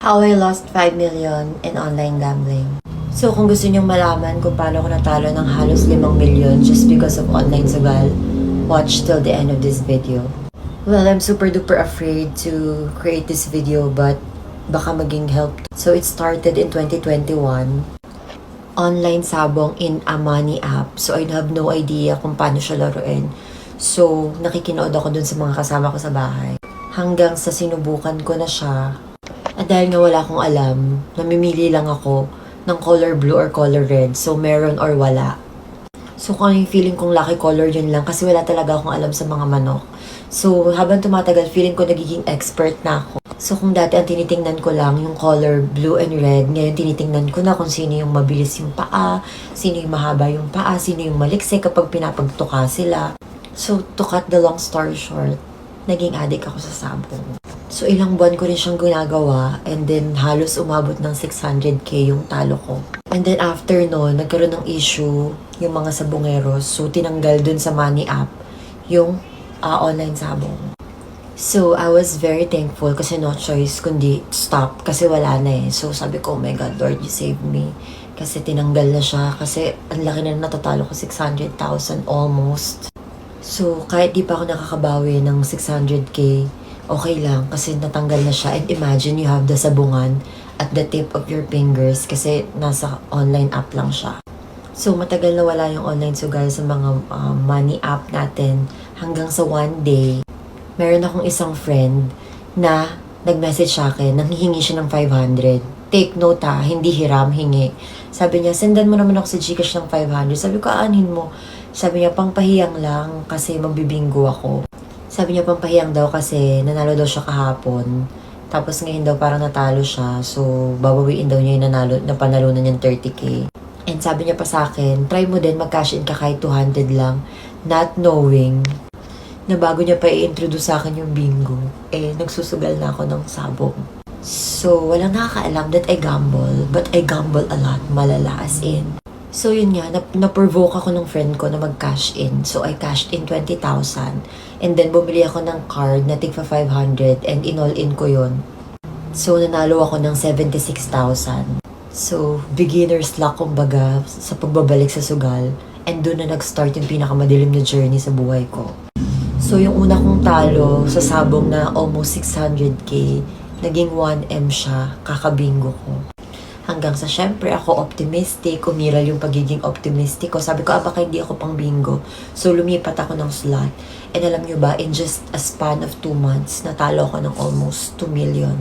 How I lost 5 million in online gambling. So kung gusto niyong malaman kung paano ko natalo ng halos 5 million just because of online sugal, watch till the end of this video. Well, I'm super duper afraid to create this video but baka maging help. So it started in 2021. Online sabong in a money app. So I have no idea kung paano siya laruin. So nakikinood ako dun sa mga kasama ko sa bahay. Hanggang sa sinubukan ko na siya. At dahil nga wala akong alam, namimili lang ako ng color blue or color red. So meron or wala. So kung ano yung feeling kong lucky color yun lang kasi wala talaga akong alam sa mga manok. So habang tumatagal, feeling ko nagiging expert na ako. So kung dati ang tinitingnan ko lang yung color blue and red, ngayon tinitingnan ko na kung sino yung mabilis yung paa, sino yung mahaba yung paa, sino yung maliksi kapag pinapagtuka sila. So to cut the long story short, naging addict ako sa sabong. So ilang buwan ko rin siyang ginagawa and then halos umabot ng 600k yung talo ko. And then after no, nagkaroon ng issue yung mga sabongeros. So tinanggal dun sa money app yung ah, online sabong. So I was very thankful kasi no choice kundi stop kasi wala na eh. So sabi ko, oh my God, Lord, you saved me. Kasi tinanggal na siya kasi ang laki na natatalo ko, 600,000 almost. So, kahit di pa ako nakakabawi ng 600k, okay lang kasi natanggal na siya. And imagine you have the sabungan at the tip of your fingers kasi nasa online app lang siya. So, matagal na wala yung online sugal sa mga uh, money app natin hanggang sa one day, meron akong isang friend na nag-message sa akin, nanghihingi siya ng 500. Take note ha, hindi hiram, hingi. Sabi niya, sendan mo naman ako sa Gcash ng 500. Sabi ko, aanin mo. Sabi niya, pangpahiyang lang kasi magbibinggo ako. Sabi niya, pampahiyang daw kasi nanalo daw siya kahapon. Tapos ngayon daw parang natalo siya. So, babawiin daw niya yung nanalo, na niyang 30k. And sabi niya pa sa akin, try mo din mag-cash in ka kahit 200 lang. Not knowing na bago niya pa i-introduce sa akin yung bingo, eh, nagsusugal na ako ng sabong. So, walang nakakaalam that I gamble, but I gamble a lot, malala as in. So, yun nga, na- na-provoke ako ng friend ko na mag-cash in. So, I cashed in 20,000. And then, bumili ako ng card na tigpa 500 and in-all-in ko yun. So, nanalo ako ng 76,000. So, beginner's luck kumbaga sa pagbabalik sa sugal. And doon na nag-start yung pinakamadilim na journey sa buhay ko. So, yung una kong talo sa sabong na almost 600k, naging 1M siya, kakabingo ko. Hanggang sa syempre ako optimistic, umiral yung pagiging optimistic ko. Sabi ko, ah, baka hindi ako pang bingo. So, lumipat ako ng slot. And alam nyo ba, in just a span of 2 months, natalo ako ng almost 2 million.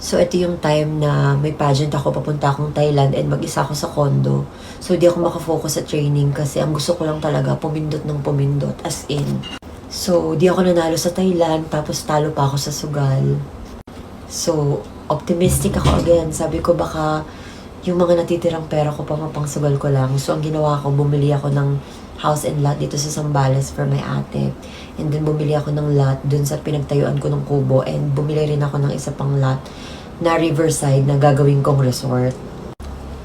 So, ito yung time na may pageant ako, papunta akong Thailand and mag-isa ako sa condo. So, di ako makafocus sa training kasi ang gusto ko lang talaga, pumindot ng pumindot, as in. So, di ako nanalo sa Thailand, tapos talo pa ako sa sugal. So, optimistic ako again. Sabi ko baka yung mga natitirang pera ko pa mapangsugal ko lang. So, ang ginawa ko, bumili ako ng house and lot dito sa Sambales for my ate. And then, bumili ako ng lot dun sa pinagtayuan ko ng kubo. And bumili rin ako ng isa pang lot na riverside na gagawin kong resort.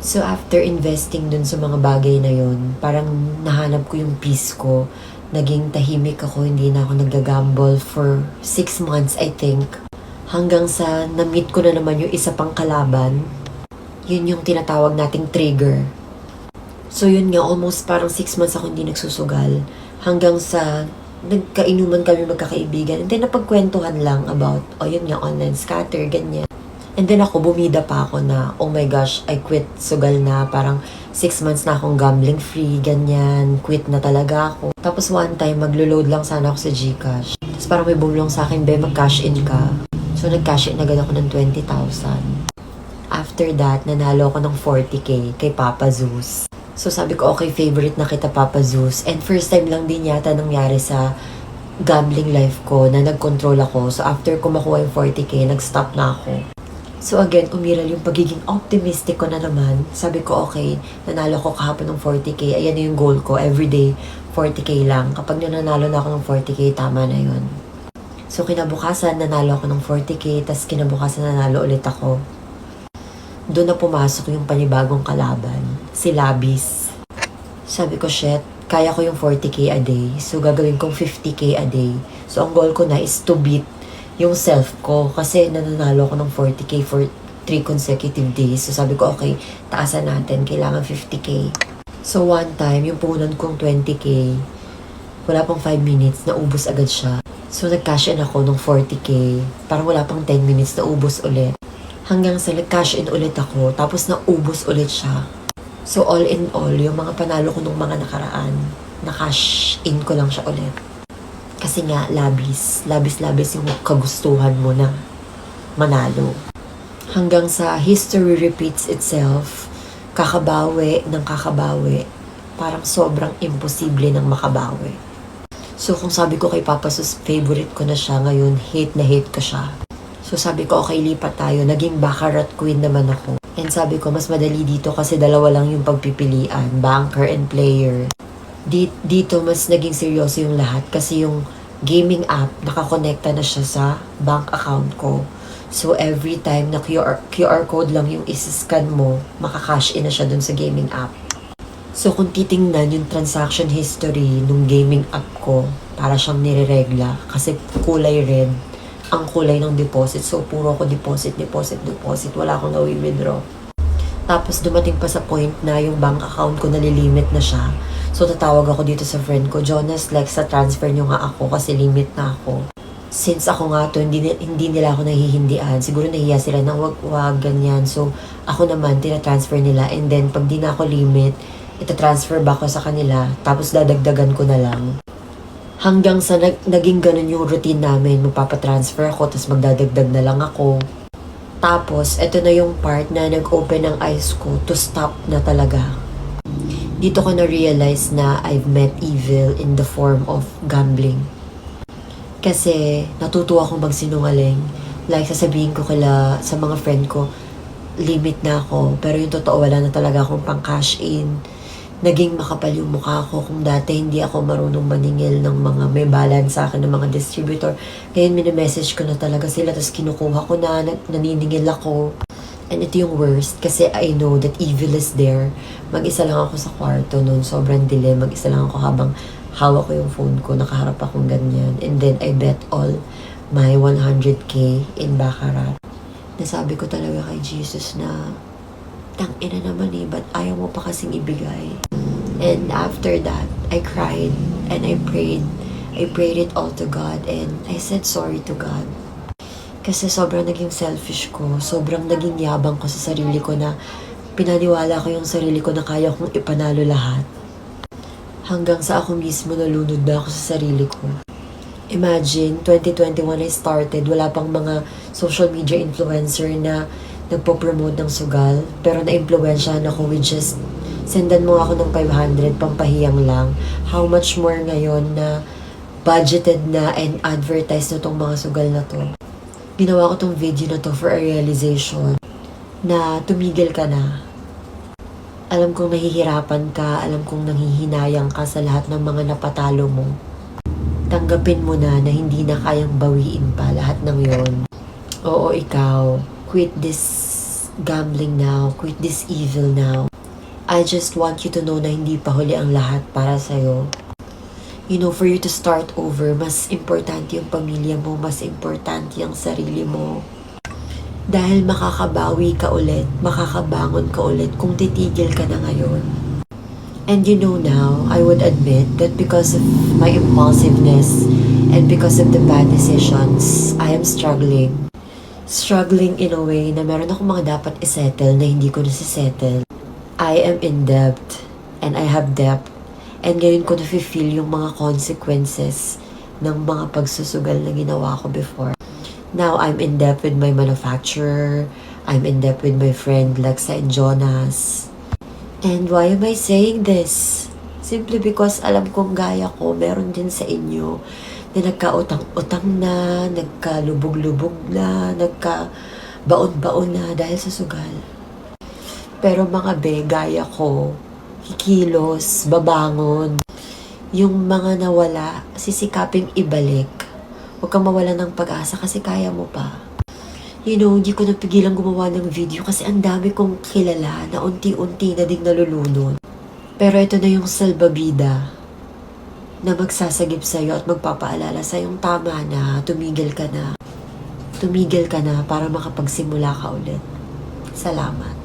So, after investing dun sa mga bagay na yun, parang nahanap ko yung peace ko. Naging tahimik ako, hindi na ako nagagamble for six months, I think. Hanggang sa na-meet ko na naman yung isa pang kalaban. Yun yung tinatawag nating trigger. So yun nga, almost parang six months ako hindi nagsusugal. Hanggang sa nagkainuman kami magkakaibigan. And then napagkwentuhan lang about, oh yun nga, online scatter, ganyan. And then ako, bumida pa ako na, oh my gosh, I quit sugal na. Parang six months na akong gambling free, ganyan. Quit na talaga ako. Tapos one time, maglo-load lang sana ako sa Gcash. Tapos parang may bumulong sa akin, be, mag-cash in ka. So nag-cash in agad ako ng 20,000. After that, nanalo ako ng 40k kay Papa Zeus. So sabi ko, okay, favorite na kita Papa Zeus. And first time lang din yata nangyari sa gambling life ko na nag-control ako. So after ko makuha yung 40k, nag-stop na ako. So again, umiral yung pagiging optimistic ko na naman. Sabi ko, okay, nanalo ko kahapon ng 40k. Ayan na yung goal ko. Everyday, 40k lang. Kapag nanalo na ako ng 40k, tama na yun. So kinabukasan, nanalo ako ng 40k. Tapos kinabukasan, nanalo ulit ako. Doon na pumasok yung panibagong kalaban. Si Labis. Sabi ko, shit, kaya ko yung 40k a day. So gagawin kong 50k a day. So ang goal ko na is to beat yung self ko. Kasi nananalo ako ng 40k for 3 consecutive days. So sabi ko, okay, taasan natin. Kailangan 50k. So one time, yung punan kong 20k, wala pang 5 minutes, naubos agad siya. So nag-cash in ako ng 40k. Parang wala pang 10 minutes, naubos ulit. Hanggang sa nag-cash in ulit ako, tapos naubos ulit siya. So all in all, yung mga panalo ko nung mga nakaraan, na-cash in ko lang siya ulit. Kasi nga, labis. Labis-labis yung kagustuhan mo na manalo. Hanggang sa history repeats itself, kakabawi ng kakabawi, parang sobrang imposible ng makabawi. So kung sabi ko kay Papa Sus, favorite ko na siya ngayon, hate na hate ko siya. So sabi ko, okay, lipat tayo. Naging Baccarat Queen naman ako. And sabi ko, mas madali dito kasi dalawa lang yung pagpipilian, banker and player. Di- dito, mas naging seryoso yung lahat kasi yung gaming app, nakakonekta na siya sa bank account ko. So, every time na QR, QR code lang yung isi-scan mo, makakash in na siya dun sa gaming app. So, kung titingnan yung transaction history nung gaming app ko, para siyang nireregla kasi kulay red ang kulay ng deposit. So, puro ako deposit, deposit, deposit. Wala akong nawi-withdraw. Tapos, dumating pa sa point na yung bank account ko nalilimit na siya. So, tatawag ako dito sa friend ko, Jonas, like, sa transfer nyo nga ako kasi limit na ako. Since ako nga to, hindi, hindi nila ako nahihindian. Siguro nahiya sila na wag, wag, ganyan. So, ako naman, tinatransfer nila. And then, pag di na ako limit, itatransfer ba ako sa kanila. Tapos, dadagdagan ko na lang. Hanggang sa nag, naging ganun yung routine namin, magpapatransfer ako, tapos magdadagdag na lang ako. Tapos, ito na yung part na nag-open ang eyes ko to stop na talaga. Dito ko na-realize na I've met evil in the form of gambling. Kasi natutuwa akong magsinungaling. Like, sasabihin ko kila sa mga friend ko, limit na ako. Pero yung totoo, wala na talaga akong pang cash in. Naging makapal yung mukha ko kung dati hindi ako marunong maningil ng mga may balance sa akin ng mga distributor. Ngayon, minimessage ko na talaga sila, tapos kinukuha ko na, nan- naniningil ako. And ito yung worst, kasi I know that evil is there. Mag-isa lang ako sa kwarto noon, sobrang dilim. Mag-isa lang ako habang hawak ko yung phone ko, nakaharap akong ganyan. And then, I bet all my 100k in Baccarat. Nasabi ko talaga kay Jesus na, tang ina naman eh, but ayaw mo pa kasing ibigay. And after that, I cried and I prayed. I prayed it all to God and I said sorry to God. Kasi sobrang naging selfish ko. Sobrang naging yabang ko sa sarili ko na pinaniwala ko yung sarili ko na kaya kong ipanalo lahat. Hanggang sa ako mismo nalunod na ako sa sarili ko. Imagine, 2021 I started, wala pang mga social media influencer na nagpo-promote ng sugal. Pero na-influensyahan ako with just, sendan mo ako ng 500, pampahiyang lang. How much more ngayon na budgeted na and advertised na tong mga sugal na to. Ginawa ko tong video na to for a realization na tumigil ka na. Alam kong nahihirapan ka, alam kong nanghihinayang ka sa lahat ng mga napatalo mo. Tanggapin mo na na hindi na kayang bawiin pa lahat ng yon. Oo, ikaw. Quit this gambling now. Quit this evil now. I just want you to know na hindi pa huli ang lahat para sa'yo. You know, for you to start over, mas importante yung pamilya mo, mas importante yung sarili mo. Dahil makakabawi ka ulit, makakabangon ka ulit kung titigil ka na ngayon. And you know now, I would admit that because of my impulsiveness and because of the bad decisions, I am struggling. Struggling in a way na meron akong mga dapat isettle na hindi ko nasisettle. I am in debt and I have debt. And ngayon ko nafe-feel yung mga consequences ng mga pagsusugal na ginawa ko before. Now, I'm in debt with my manufacturer. I'm in debt with my friend Lexa and Jonas. And why am I saying this? Simply because alam kong gaya ko, meron din sa inyo na nagkautang-utang na, nagkalubog-lubog na, nagka-baon-baon na dahil sa sugal. Pero mga be, gaya ko, kikilos, babangon. Yung mga nawala, sisikaping ibalik. Huwag kang mawala ng pag-asa kasi kaya mo pa. You know, hindi ko napigilang gumawa ng video kasi ang dami kong kilala na unti-unti na ding nalulunod. Pero ito na yung salbabida na magsasagip sa'yo at magpapaalala sa'yong tama na, tumigil ka na. tumigil ka na para makapagsimula ka ulit. Salamat.